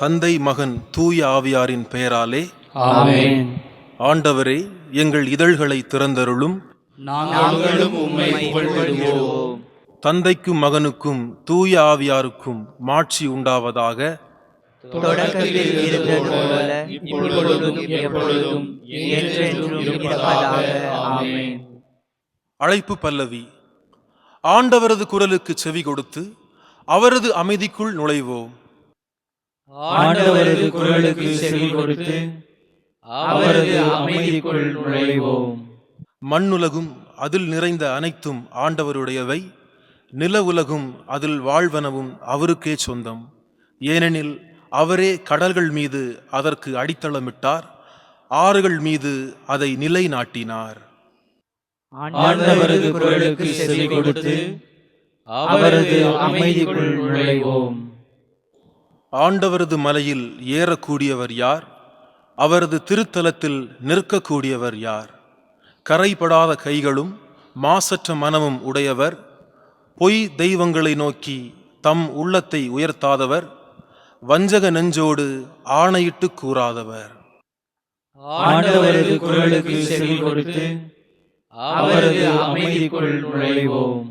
தந்தை மகன் தூய ஆவியாரின் பெயராலே ஆண்டவரே எங்கள் இதழ்களை திறந்தருளும். தந்தைக்கும் மகனுக்கும் தூய ஆவியாருக்கும் மாட்சி உண்டாவதாக. அழைப்பு பல்லவி ஆண்டவரது குரலுக்கு செவி கொடுத்து அவரது அமைதிக்குள் நுழைவோம். ஆண்டவரது குரலுக்கு செவி கொடுத்து அவரது அமைதிக்குள் நுழைவோம். மண்ணுலகும் அதில் நிறைந்த அனைத்தும் ஆண்டவருடையவை நில உலகும் அதில் வாழ்வனவும் அவருக்கே சொந்தம். ஏனெனில் அவரே கடல்கள் மீது அதற்கு அடித்தளமிட்டார் ஆறுகள் மீது அதை நிலைநாட்டினார். ஆண்டவரது குரலுக்கு செவி கொடுத்து அவரது அமைதிக்குள் நுழைவோம். ஆண்டவரது மலையில் ஏறக்கூடியவர் யார்? அவரது திருத்தலத்தில் நிற்கக்கூடியவர் யார்? கரைபடாத கைகளும் மாசற்ற மனமும் உடையவர். பொய் தெய்வங்களை நோக்கி தம் உள்ளத்தை உயர்த்தாதவர். வஞ்சக நெஞ்சோடு ஆணையிட்டு கூறாதவர். ஆண்டவரது குரலுக்கு செவி கொடுத்து அவரது அமைதிக்குள் நுழைவோம்.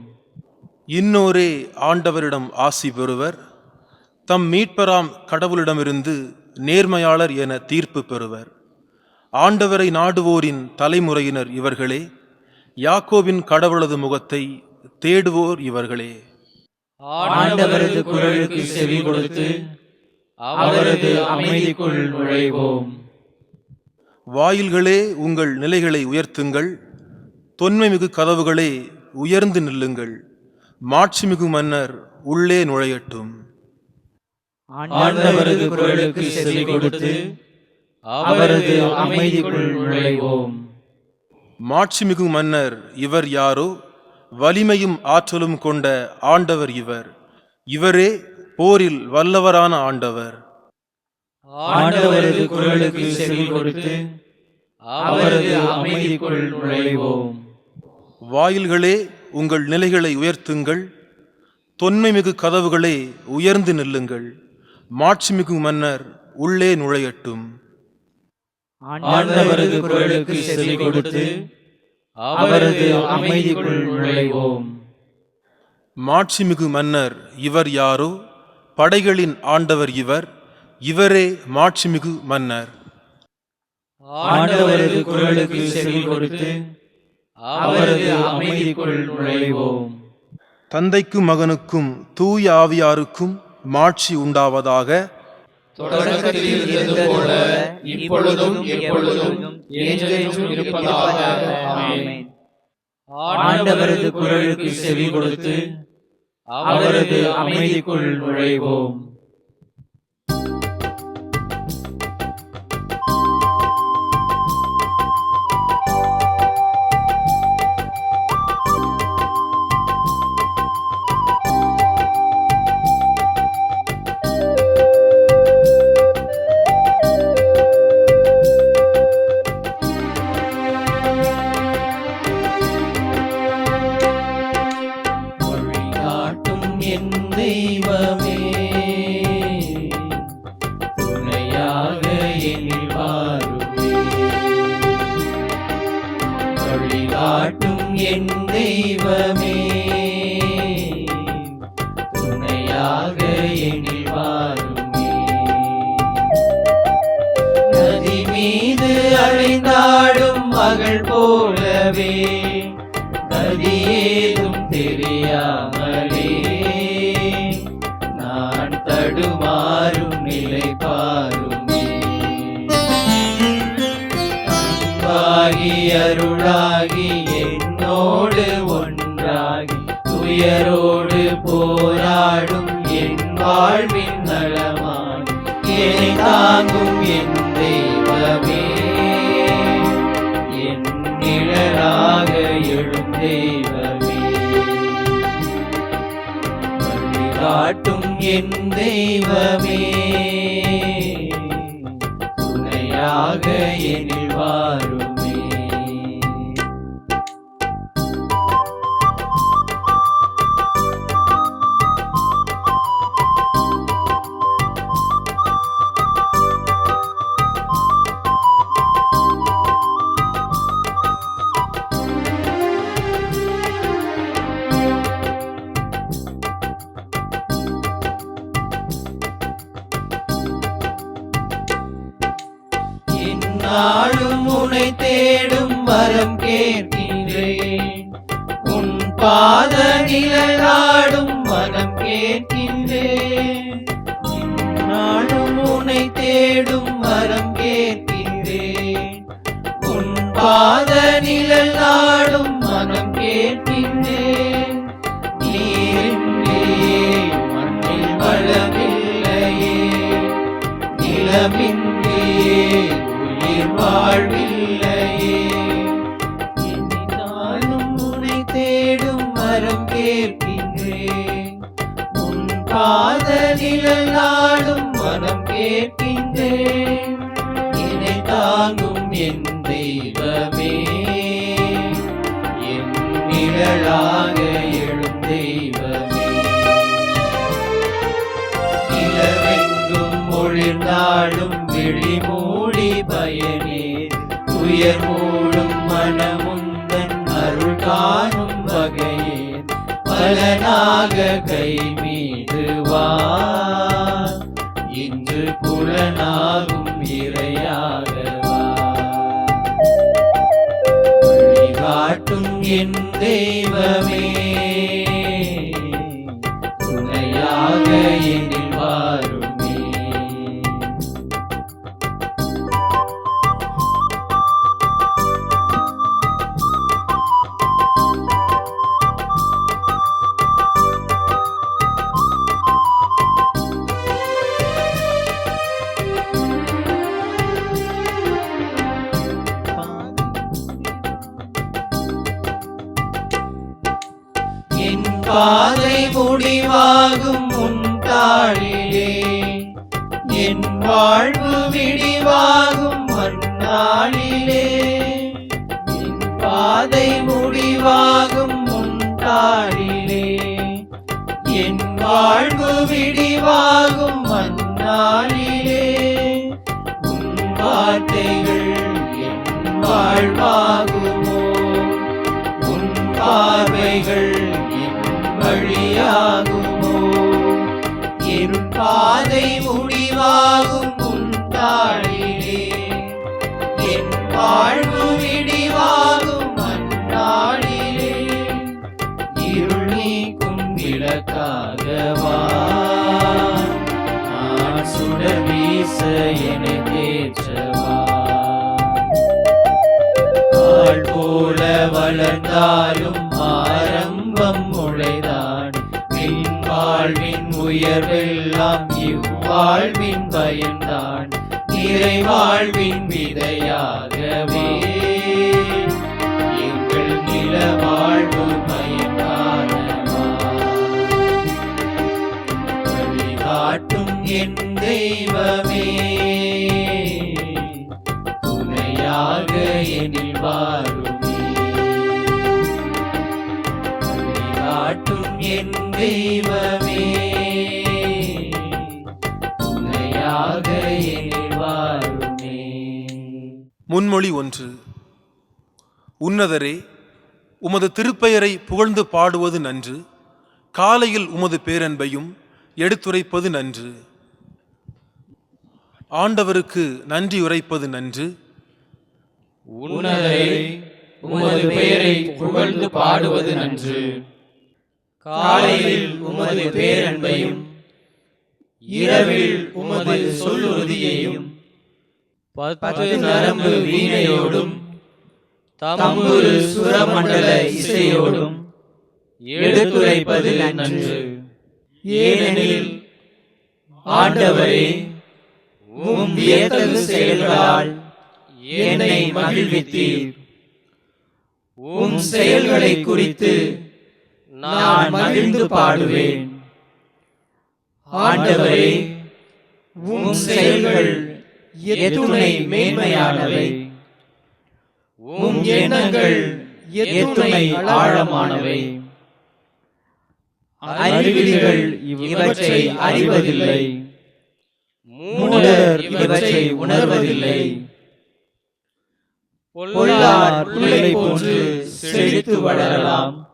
இன்னோரே ஆண்டவரிடம் ஆசி பெறுவர். தம் மீட்பராம் கடவுளிடமிருந்து நேர்மையாளர் என தீர்ப்பு பெறுவர். ஆண்டவரை நாடுவோரின் தலைமுறையினர் இவர்களே யாக்கோபின் கடவுளது முகத்தை தேடுவோர் இவர்களே. ஆண்டவரது குரலுக்கு செவி கொடுத்து அவரது அமைதிக்குள் நுழைவோம். வாயில்களே உங்கள் நிலைகளை உயர்த்துங்கள். தொன்மைமிகு கதவுகளே உயர்ந்து நில்லுங்கள். மாட்சிமிகு மன்னர் உள்ளே நுழையட்டும். ஆண்டவரது குரலுக்கு செவி கொடுத்து அவரது அமைதிக்குள் நுழைவோம். மாட்சிமிகு மன்னர் இவர் யாரோ? வலிமையும் ஆற்றலும் கொண்ட ஆண்டவர் இவர். இவரே போரில் வல்லவரான ஆண்டவர். ஆண்டவரது குரலுக்கு செவி கொடுத்து அவரது அமைதிக்குள் நுழைவோம். வாயில்களே உங்கள் நிலைகளை உயர்த்துங்கள். தொன்மைமிகு கதவுகளே உயர்ந்து நில்லுங்கள். மாட்சிமிகு மன்னர் உள்ளே நுழையட்டும். ஆண்டவரது குரலுக்கு செவி கொடுத்து அவரது அமைதிக்குள் நுழைவோம். மாட்சிமிகு மன்னர் இவர் யாரோ? படைகளின் ஆண்டவர் இவர். இவரே மாட்சிமிகு மன்னர். ஆண்டவரது குரலுக்கு செவி கொடுத்து அவரது அமைதிக்குள் நுழைவோம். தந்தைக்கும் மகனுக்கும் தூய ஆவியாருக்கும் மாட்சி உண்டாவதாக தொடக்கத்தில் இருந்தது போல இப்பொழுதும் எப்பொழுதும் என்றென்றும் இருப்பதாக. ஆமென். ஆண்டவரது குரலுக்கு செவி கொடுத்து அவரது அமைதிக்குள் நுழைவோம். நதியேதும் தெரியாமலே. நான் தடுமாறும் நிலை பாருமே அன்பாகி அருளாகி என்னோடு ஒன்றாகி துயரோடு போராடும் என் வாழ்வின் நலமாய் என்னை தாங்கும் என் காட்டும் என் தெய்வமே. துணையாக எனில் நிலமின்றே உயிர் வாழ்வில் பலனாக கை மீடுவார் இன்று புலனாகும் இறையாகவா வழிகாட்டும் என் தெய்வமே துணையாக என் பாதை முடிவாகும் உன் என் வாழ்வு விடிவாகும் மண்ணாளிலே என் பாதை முடிவாகும் உன் என் வாழ்வு விடிவாகும் மண்ணாளிலே உன் வார்த்தைகள் முடிவாகும் உன் என் வாழ்வு விடிவாகும் அந்நாளிலே இருள் நீக்கும் விளக்காகவா? நான் சுடர் வீச என்னை தேற்றவா? ஆள் போல வளர்ந்தாலும் ஆரம்பம் முளைதான் பின் வாழ்வின் உயர்வெல்லாம் வாழ்வின் பயன்தான் நிறை வாழ்வின் விதையாகவே. எங்கள் நில வாழ்வு பயன்தானவா என் தெய்வமே. துணையாக எனில் வாருமே காட்டும் என் தெய்வமே. முன்மொழி ஒன்று. உன்னதரே உமது திருப்பெயரை புகழ்ந்து பாடுவது நன்று. காலையில் உமது பேரன்பையும் எடுத்துரைப்பது நன்று. ஆண்டவருக்கு நன்றி உரைப்பது நன்று. உன்னதரே உமது பெயரை புகழ்ந்து பாடுவது நன்று. காலையில் உமது பேரன்பையும் இரவில் உமது சொல்லுறுதியையும் பத்து நரம்பு வீணையோடும் தம்புரு சுரமண்டல இசையோடும் எடுத்துரைப்பது நன்று ஏனெனில் ஆண்டவரே உம் வியத்தகு செயல்களால் என்னை மகிழ்வித்தீர். உம் செயல்களை குறித்து நான் மகிழ்ந்து பாடுவேன். ஆண்டவரே உம் செயல்கள் எத்துணை மேன்மையானவை. உம் எண்ணங்கள் எத்துணை ஆழமானவை. அறிவிலிகள் இவற்றை அறிவதில்லை. மூடர் இவற்றை உணர்வதில்லை. பொல்லார் பிள்ளை போன்று செழித்து வளரலாம்.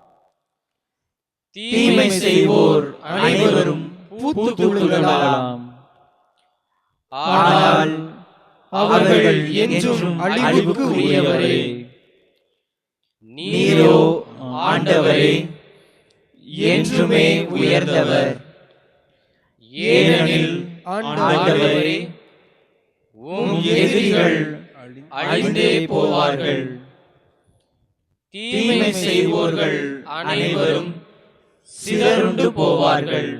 தீமை செய்வோர் அனைவரும் பூத்து ஆனால் அவர்கள் என்றும் அழிவுக்கு உரியவரே. நீரோ ஆண்டவரே என்றுமே உயர்ந்தவர். ஏனெனில் ஆண்டவரே உம் எதிரிகள் அழிந்தே போவார்கள். தீமை செய்வோர்கள் அனைவரும் சிதறுண்டு போவார்கள்.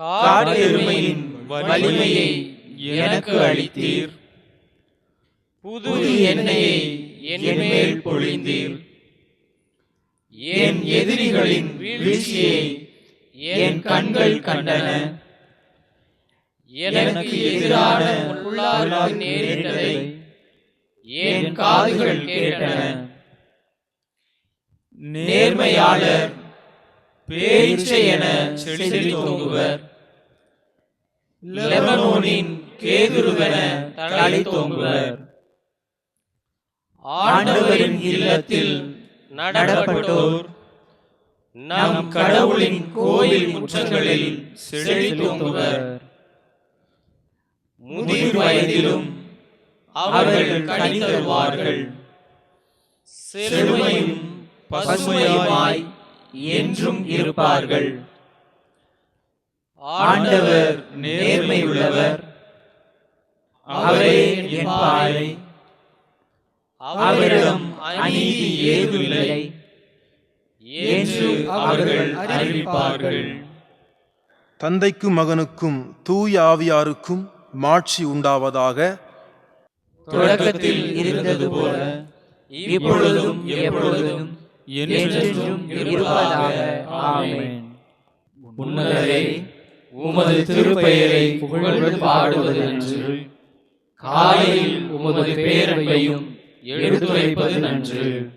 காட்டெருமையின் வலிமையை எனக்கு அளித்தீர். புது எண்ணெயை என் மேல் பொழிந்தீர். என் எதிரிகளின் வீழ்ச்சியை என் கண்கள் கண்டன. எனக்கு எதிரான நேரிட்டதை என் காதுகள் கேட்டன. நேர்மையாளர் பேச்சை என செழித்தோங்குவர் லெபனோனின் கேதுருவென தலை தோங்குவர். ஆண்டவரின் இல்லத்தில் நடப்பட்டோர் நம் கடவுளின் கோயில் முற்றங்களில் செழித்தோங்குவர் முதிர் வயதிலும் அவர்கள் கனி தருவார்கள். செழுமையும் பசுமையுமாய் என்றும் இருப்பார்கள். ஆண்டவர் நேர்மையுள்ளவர். அவரே என் பாறை அவரிடம் அநீதி ஏதுமில்லை. என்று அவர்கள் அறிவிப்பார்கள். தந்தைக்கும் மகனுக்கும் தூய ஆவியாருக்கும் மாட்சி உண்டாவதாக தொடக்கத்தில் இருந்தது போல இப்பொழுதும் எப்பொழுதும் என்றென்றும் இருப்பதாக. ஆமென். உன்னதரே உமது திருப்பெயரை புகழ்ந்து பாடுவது நன்று காலையில் உமது பேரன்பையும் எடுத்துரைப்பது நன்று.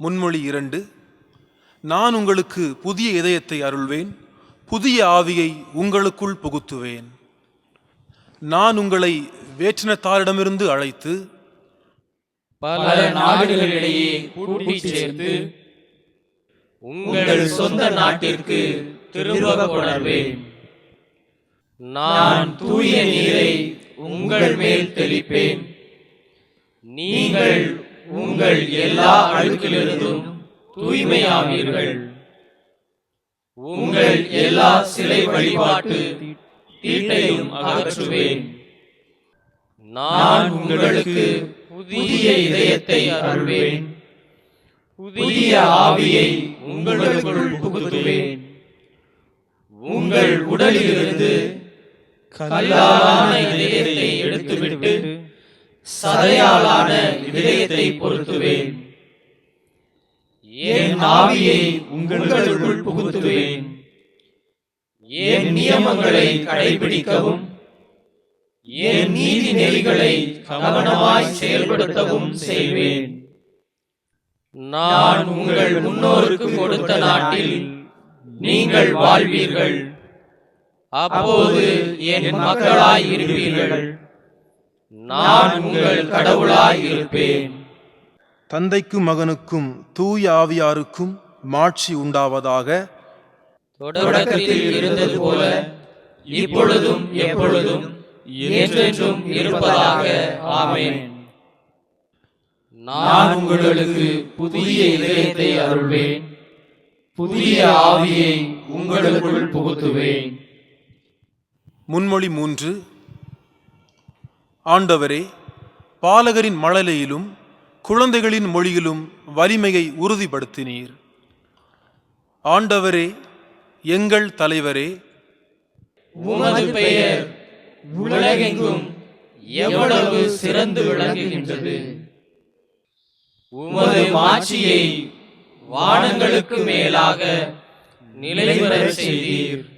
முன்மொழி இரண்டு. நான் உங்களுக்கு புதிய இதயத்தை அருள்வேன் புதிய ஆவியை உங்களுக்குள் புகுத்துவேன். நான் உங்களை வேற்றினத்தாரிடமிருந்து அழைத்து பல நாடுகளிடையே கூட்டிச் சேர்த்து உங்கள் சொந்த நாட்டிற்கு திரும்ப கொணர்வேன் நான் தூய நீரை உங்கள் மேல் தெளிப்பேன். நீங்கள் உங்கள் எல்லா அழுக்கிலிருந்தும் தூய்மையாவீர்கள். உங்கள் எல்லா சிலை வழிபாட்டு தீட்டையும் அகற்றுவேன். நான் உங்களுக்கு புதிய இதயத்தை அருள்வேன். புதிய ஆவியை உங்களுக்குள் புகுத்துவேன். உங்கள் உடலிலிருந்து கல்லாலான இதயத்தை எடுத்துவிட்டு சதையாலான இதயத்தை பொருத்துவேன் என் ஆவியை உங்களுக்குள் புகுத்துவேன். என் நியமங்களை கடைபிடிக்கவும். என் நீதி நெறிகளை கவனமாய் செயல்படுத்தவும் செய்வேன். நான் உங்கள் முன்னோருக்கு கொடுத்த நாட்டில் நீங்கள் வாழ்வீர்கள். அப்போது என் மக்களாய் இருப்பீர்கள். நான் உங்கள் கடவுளாய் இருப்பேன். தந்தைக்கும் மகனுக்கும் தூய ஆவியாருக்கும் மாட்சி உண்டாவதாக தொடக்கத்தில் இருந்தது போல இப்பொழுதும் எப்பொழுதும் என்றென்றும் இருப்பதாக. ஆமென். நான் உங்களுக்கு புதிய இதயத்தை அருள்வேன். புதிய ஆவியை உங்களுக்குள் புகுத்துவேன். முன்மொழி மூன்று. ஆண்டவரே பாலகரின் மழலையிலும் குழந்தைகளின் மொழியிலும் வலிமையை உறுதிப்படுத்தினீர். ஆண்டவரே எங்கள் தலைவரே. உமது பெயர் உலகெங்கும் எவ்வளவு சிறந்து விளங்குகின்றது. உமது மாட்சியை வானங்களுக்கு மேலாக நிலைவர செய்தீர்.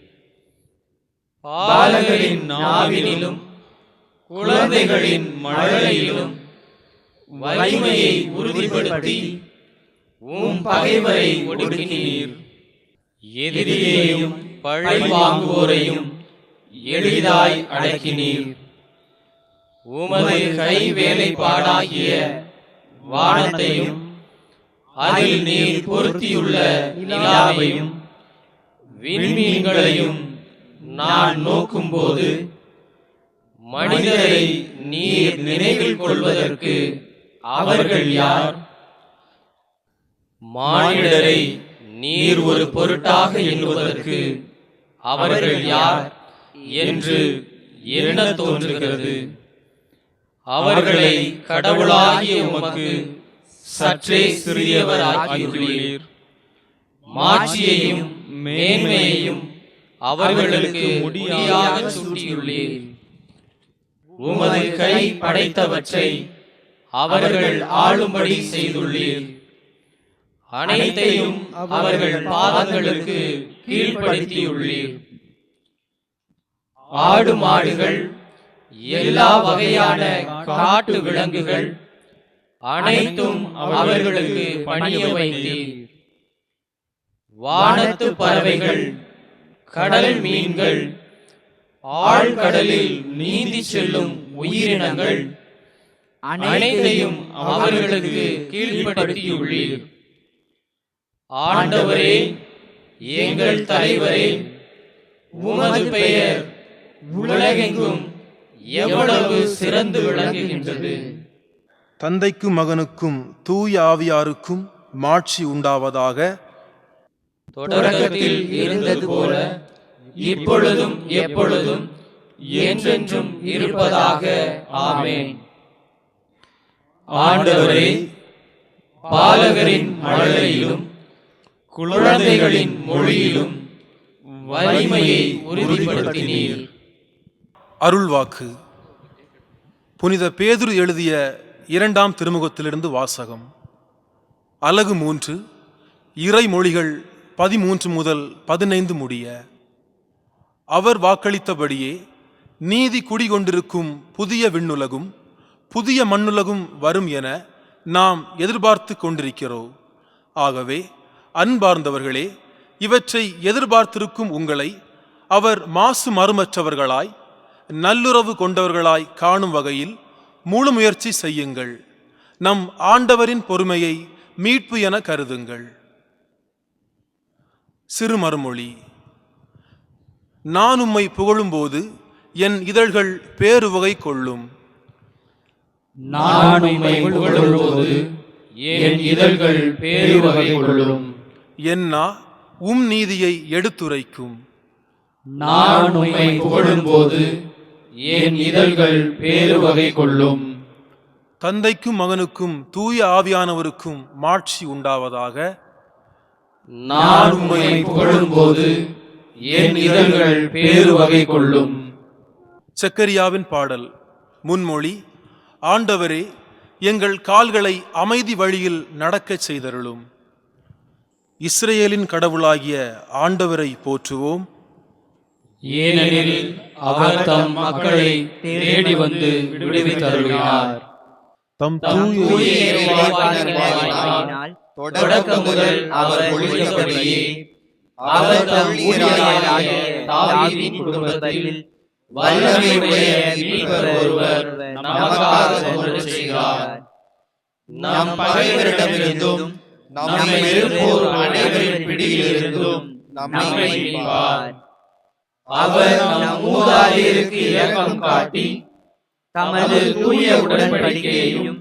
பாலகரின் நாவினிலும் குழந்தைகளின் மழலையிலும் வலிமையை உறுதிப்படுத்தி உம் பகைவரை ஒடுக்கினீர். எதிரியையும் பழை வாங்குவோரையும் எளிதாய் அடக்கினீர். உமது கை வேலைப்பாடாகிய வானத்தையும் அதில் நீர் பொருத்தியுள்ள நிலாவையும் விண்மீன்களையும் நான் நோக்கும்போது மனிதரை நீர் நினைவில் கொள்வதற்கு அவர்கள் யார்? மானிடரை நீர் ஒரு பொருட்டாக எண்ணுவதற்கு அவர்கள் யார் என்று எண்ண தோன்றுகிறது? அவர்களை கடவுளாகிய உமக்கு சற்றே சிறியவராக்கியுள்ளீர். மாட்சியையும் மேன்மையையும் அவர்களுக்கு முடியாக சூட்டியுள்ளீர். உமது கை படைத்தவற்றை அவர்கள் ஆளும்படி செய்துள்ளீர். அனைத்தையும் அவர்கள் பாதங்களுக்கு கீழ்ப்படுத்தியுள்ளீர். ஆடு மாடுகள் எல்லா வகையான காட்டு விலங்குகள் அனைத்தும் அவர்களுக்கு பணிய வைத்தீர். வானத்து பறவைகள் கடல் மீன்கள். ஆழ்கடலில் நீந்தி செல்லும் உயிரினங்கள். அனைத்தையும் அவர்களுக்கு கீழ்ப்படுத்தியுள்ளீர். ஆண்டவரே எங்கள் தலைவரே உமது பெயர் உலகெங்கும் எவ்வளவு சிறந்து விளங்குகின்றது. தந்தைக்கும் மகனுக்கும் தூய் ஆவியாருக்கும் மாட்சி உண்டாவதாக தொடக்கத்தில் இருந்தது போல இப்பொழுதும் எப்பொழுதும் என்றென்றும் இருப்பதாக. ஆமேன். ஆண்டவரே பாலகரின் மழலையிலும் குழந்தைகளின் மொழியிலும் வலிமையை உறுதிப்படுத்தினீர். அருள்வாக்கு. புனித பேதுரு எழுதிய இரண்டாம் திருமுகத்திலிருந்து வாசகம். அலகு மூன்று இறைமொழிகள் பதிமூன்று முதல் பதினைந்து முடிய அவர் வாக்களித்தபடியே நீதி குடிகொண்டிருக்கும் புதிய விண்ணுலகும் புதிய மண்ணுலகும் வரும் என நாம் எதிர்பார்த்து கொண்டிருக்கிறோம். ஆகவே அன்பார்ந்தவர்களே இவற்றை எதிர்பார்த்திருக்கும் உங்களை அவர் மாசு மறுமற்றவர்களாய் நல்லுறவு கொண்டவர்களாய் காணும் வகையில் முழு முயற்சி செய்யுங்கள். நம் ஆண்டவரின் பொறுமையை மீட்பு என கருதுங்கள். சிறு மறுமொழி. நான் உம்மை புகழும்போது என் இதழ்கள் பேருவகை கொள்ளும். நான் உம்மை புகழும்போது என் இதழ்கள் பேருவகை கொள்ளும். என்னா உம் நீதியை எடுத்துரைக்கும். நான் உம்மை புகழும்போது என் இதழ்கள் பேருவகை கொள்ளும். தந்தைக்கும் மகனுக்கும் தூய ஆவியானவருக்கும் மாட்சி உண்டாவதாக நான் உம்மை புகழும்போது என் இதழ்கள் பேருவகை கொள்ளும் செக்கரியாவின் பாடல் முன்மொழி ஆண்டவரே எங்கள் கால்களை அமைதி வழியில் நடக்கச் செய்தருளும். இஸ்ரேலின் கடவுளாகிய ஆண்டவரை போற்றுவோம். ஏனெனில் அவர் தம் மக்களை தேடி வந்து விடுவித்தருளினார். தம் தம் தூய தொடக்கம் முதல் அவர் ஒழித்தபடியே அவர் தம் ஊழியராகிய தாவீதின் குடும்பத்தில் வல்லமையுடைய மீட்பர் ஒருவர் நமக்காக தோன்றச் செய்கிறார். நம் பகைவரிடமிருந்தும் நம்மை எதிர்ப்போர் அனைவரின் பிடியிலிருந்தும் நம்மை மீட்பார். அவர் நம் மூதாதையருக்கு இரக்கம் காட்டி தமது தூய உடன்படிக்கையையும்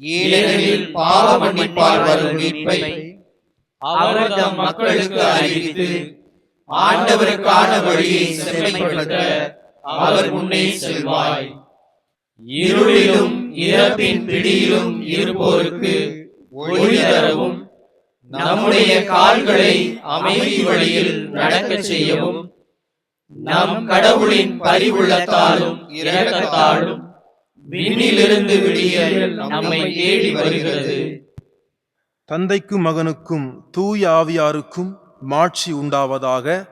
ஏழைகளில் பாவ மன்னிப்பால் வரும் மீட்பை அவர் தம் மக்களுக்கு அறிவித்து ஆண்டவருக்கான வழியை செம்மைப்படுத்த அவர் முன்னே செல்வாய். இருளிலும் இறப்பின் பிடியிலும் இருப்போருக்கு ஒளி தரவும் நம்முடைய கால்களை அமைதி வழியில் நடக்க செய்யவும் நம் கடவுளின் பரிவுள்ளத்தாலும் இரக்கத்தாலும் விண்ணிலிருந்து விடியல் நம்மை தேடி வருகிறது. தந்தைக்கும் மகனுக்கும் தூய ஆவியாருக்கும் மாட்சி உண்டாவதாக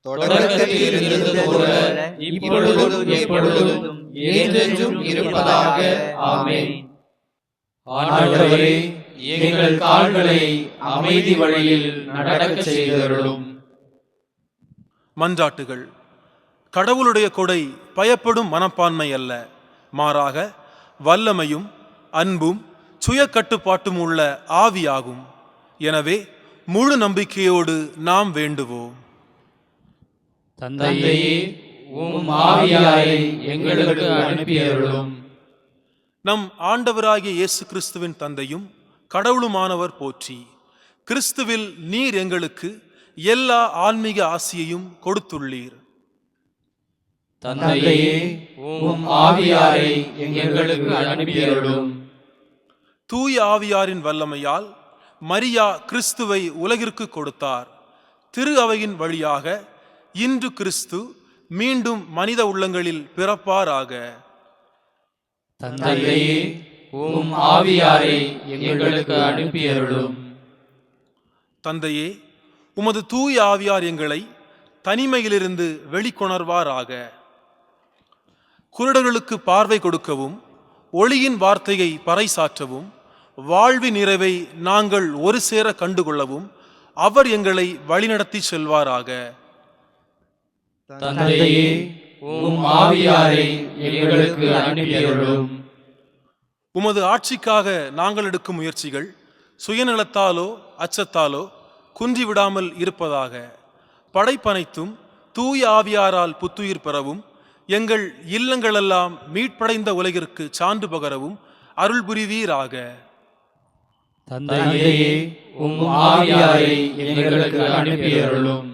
தொடக்கத்தில் இருந்தது போல இப்பொழுதும் எப்பொழுதும் என்றென்றும் இருப்பதாக. ஆமென். ஆண்டவரே எங்கள் கால்களை அமைதி வழியில் நடக்கச் செய்தருளும். மன்றாட்டுகள். கடவுளுடைய கொடை பயப்படும் மனப்பான்மை அல்ல. மாறாக வல்லமையும் அன்பும் சுய கட்டுப்பாட்டும் உள்ள ஆவியாகும். எனவே முழு நம்பிக்கையோடு நாம் வேண்டுவோம். தந்தையே உம் ஆவியாரை எங்களுக்கு அனுப்பியருளும். நம் ஆண்டவராகிய இயேசு கிறிஸ்துவின் தந்தையும் கடவுளுமானவர் போற்றி கிறிஸ்துவில் நீர் எங்களுக்கு எல்லா ஆன்மீக ஆசியையும் கொடுத்துள்ளீர். தந்தையே உம் ஆவியாரை எங்களுக்கு அனுப்பியருளும். தூய ஆவியாரின் வல்லமையால் மரியா கிறிஸ்துவை உலகிற்கு கொடுத்தார். திரு அவையின் வழியாக இன்று கிறிஸ்து மீண்டும் மனித உள்ளங்களில் பிறப்பாராக. தந்தையே உம் ஆவியாரை எங்களுக்கு அனுப்பியருளும். தந்தையே உமது தூய ஆவியார் எங்களை தனிமையிலிருந்து வெளிக்கொணர்வாராக. குருடர்களுக்கு பார்வை கொடுக்கவும் ஒளியின் வார்த்தையை பறைசாற்றவும் வாழ்வின் நிறைவை நாங்கள் ஒரு சேர கண்டுகொள்ளவும் அவர் எங்களை வழிநடத்தி செல்வாராக. தந்தையே உம் ஆவியாரை எங்களுக்கு அனுப்பியருளும். உமது ஆட்சிக்காக நாங்கள் எடுக்கும் முயற்சிகள் சுயநலத்தாலோ அச்சத்தாலோ குன்றிவிடாமல் இருப்பதாக. படைப்பனைத்தும் தூய ஆவியாரால் புத்துயிர் பெறவும் எங்கள் இல்லங்களெல்லாம் மீட்படைந்த உலகிற்கு சான்று பகரவும் அருள் புரிவீராக. தந்தையே உம் ஆவியாரை எங்களுக்கு அனுப்பியருளும்.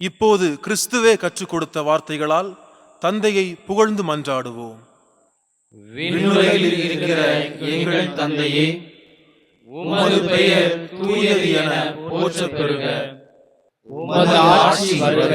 இப்போது கிறிஸ்துவே கற்றுக் கொடுத்த வார்த்தைகளால் தந்தையை புகழ்ந்து மன்றாடுவோம். விண்ணுலகில் இருக்கிற எங்கள் தந்தையே உமது பெயர் தூயது என போற்றப் பெறுக உமது ஆட்சி வருக.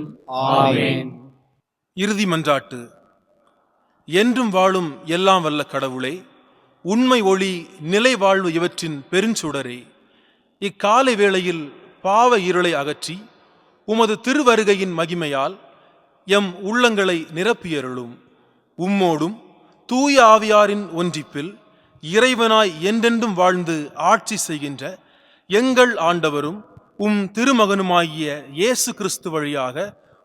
இறுதி மன்றாட்டு. என்றும் வாழும் எல்லாம் வல்ல கடவுளே உண்மை ஒளி நிலை வாழ்வு இவற்றின் பெருஞ்சுடரே இக்காலை வேளையில் பாவ இருளை அகற்றி உமது திருவருகையின் மகிமையால் எம் உள்ளங்களை நிரப்பியருளும். உம்மோடும் தூய ஆவியாரின் ஒன்றிப்பில் இறைவனாய் என்றென்றும் வாழ்ந்து ஆட்சி செய்கின்ற எங்கள் ஆண்டவரும் உம் திருமகனுமாகிய இயேசு கிறிஸ்து வழியாக